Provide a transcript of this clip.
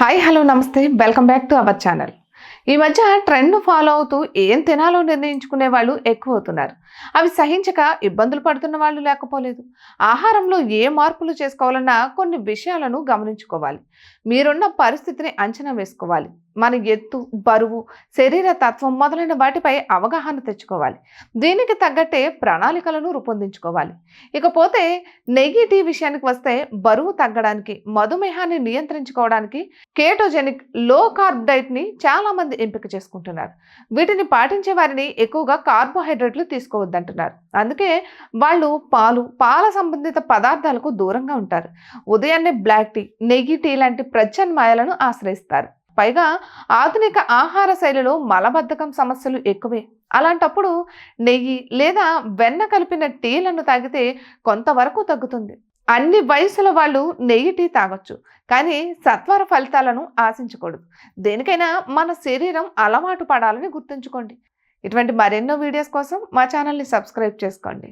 Hi hello నమస్తే. Welcome back to our channel ఈ మధ్య ట్రెండ్ ఫాలో అవుతూ ఏం తినాలో నిర్ణయించుకునే వాళ్ళు ఎక్కువ అవుతున్నారు. అవి సహించక ఇబ్బందులు పడుతున్న వాళ్ళు లేకపోలేదు. ఆహారంలో ఏ మార్పులు చేసుకోవాలన్నా కొన్ని విషయాలను గమనించుకోవాలి. మీరున్న పరిస్థితిని అంచనా వేసుకోవాలి. మన ఎత్తు బరువు శరీర తత్వం మొదలైన వాటిపై అవగాహన తెచ్చుకోవాలి. దీనికి తగ్గట్టే ప్రణాళికలను రూపొందించుకోవాలి. ఇకపోతే నెయ్యి టీ విషయానికి వస్తే బరువు తగ్గడానికి మధుమేహాన్ని నియంత్రించుకోవడానికి కేటోజెనిక్లో కార్బ్ డైట్ని చాలామంది ఎంపిక చేసుకుంటున్నారు. వీటిని పాటించే వారిని ఎక్కువగా కార్బోహైడ్రేట్లు తీసుకోవద్దంటున్నారు. అందుకే వాళ్ళు పాలు పాల సంబంధిత పదార్థాలకు దూరంగా ఉంటారు. ఉదయాన్నే బ్లాక్ టీ నెయ్యి టీ లాంటి ప్రత్యామ్నాయాలను ఆశ్రయిస్తారు. పైగా ఆధునిక ఆహార శైలిలో మలబద్ధకం సమస్యలు ఎక్కువే. అలాంటప్పుడు నెయ్యి లేదా వెన్న కలిపిన టీలను తాగితే కొంతవరకు తగ్గుతుంది. అన్ని వయసుల వాళ్ళు నెయ్యి టీ తాగొచ్చు కానీ సత్వర ఫలితాలను ఆశించకూడదు. దేనికైనా మన శరీరం అలవాటు పడాలని గుర్తుంచుకోండి. ఇటువంటి మరెన్నో వీడియోస్ కోసం మా ఛానల్ని సబ్స్క్రైబ్ చేసుకోండి.